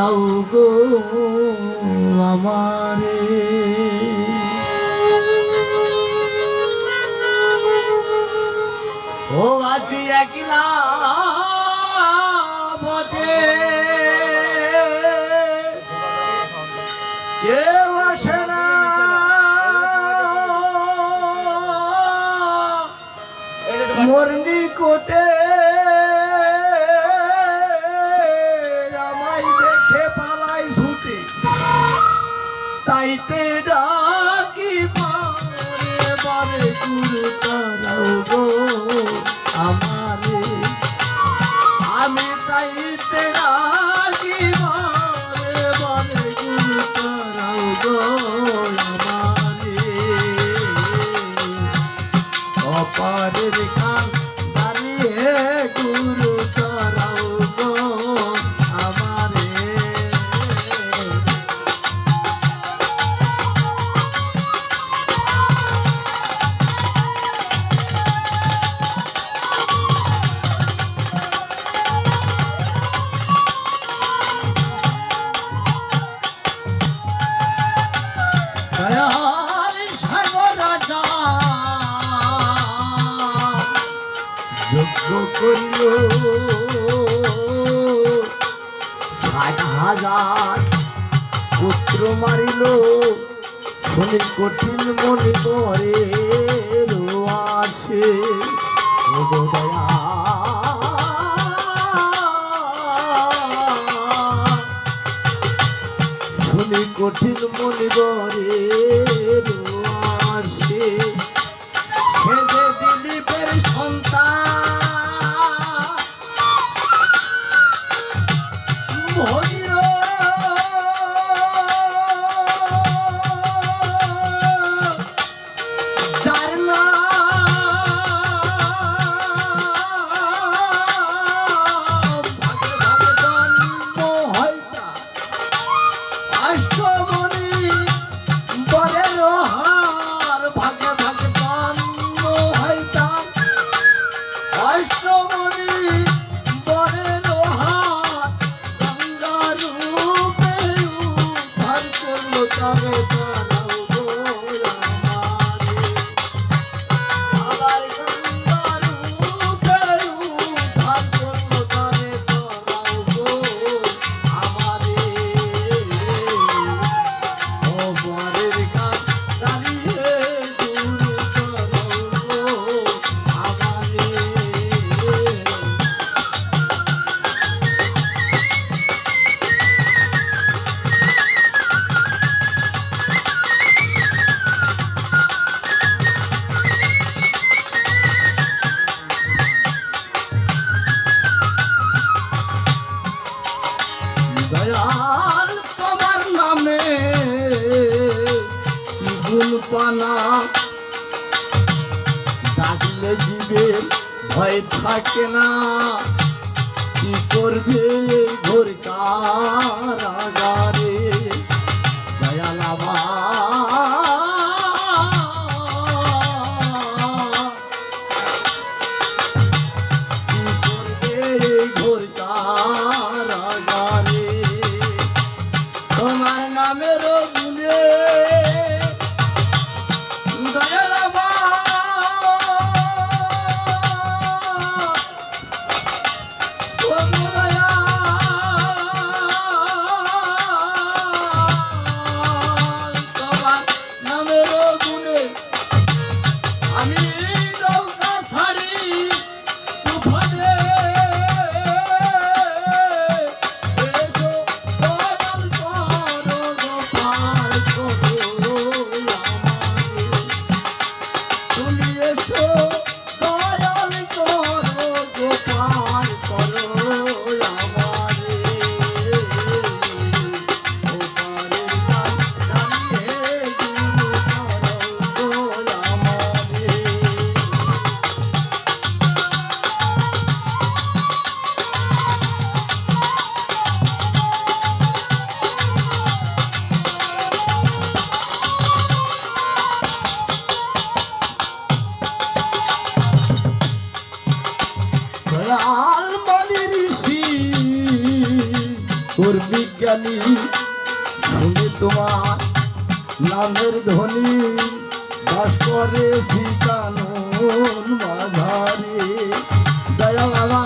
তারাও গো আমারে। ও আসি একলা বটে। কেউ আসে না। মরনি কোটে তাইতে ডাকি বারে বারে গুরু তারাও আমারে। আমি তাইতে ডাকি যজ্ঞ হাজার পুত্র মারিল। শুনি কঠিন মনে করে আসে দয়া শুনি কঠিন মনে আসে সেজে পানা ডাকলে জীবে ভয় থাকে না। কি করবে ঘোর কারাগারে দয়াল জানি শুনে তোমার নামের ধ্বনি বাস করে সীতানুন মাঝারে। দয়ালা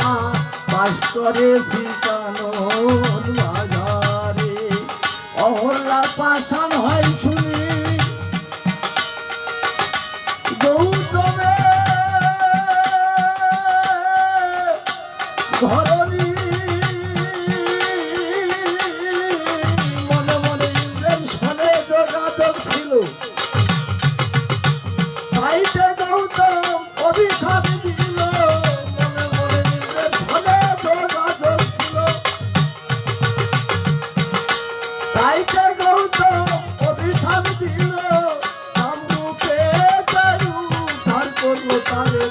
বাস করে সীতানুন মাঝারে। তারে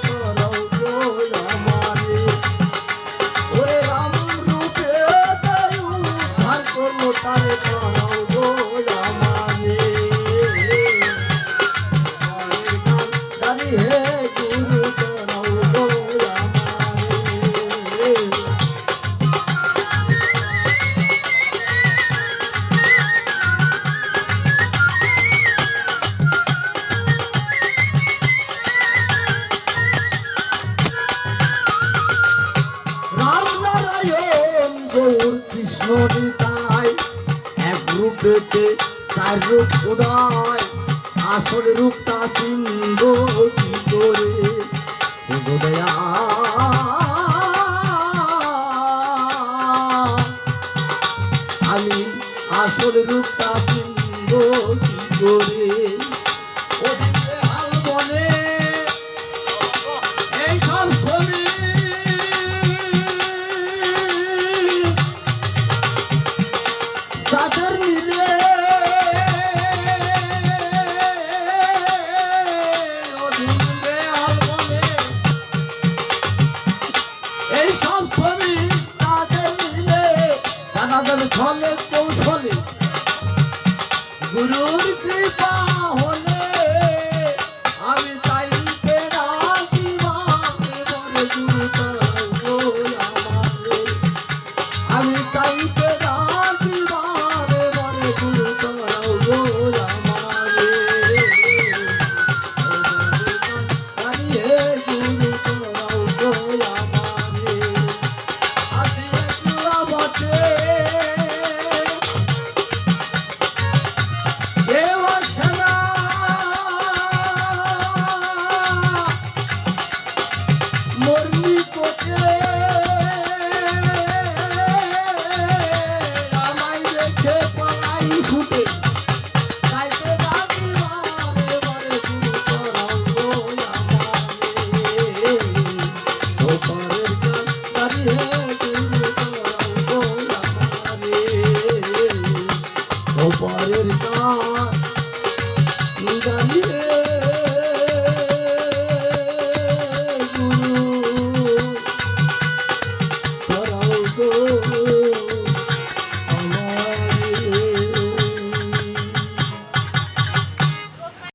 আসরি তাই এক রূপ দেখে চার রূপ উদয় আসল রূপটা চিনব কি করে? দয়া। আমি আসল রূপটা চিনব কি করে? আমাদের সঙ্গে Thank you.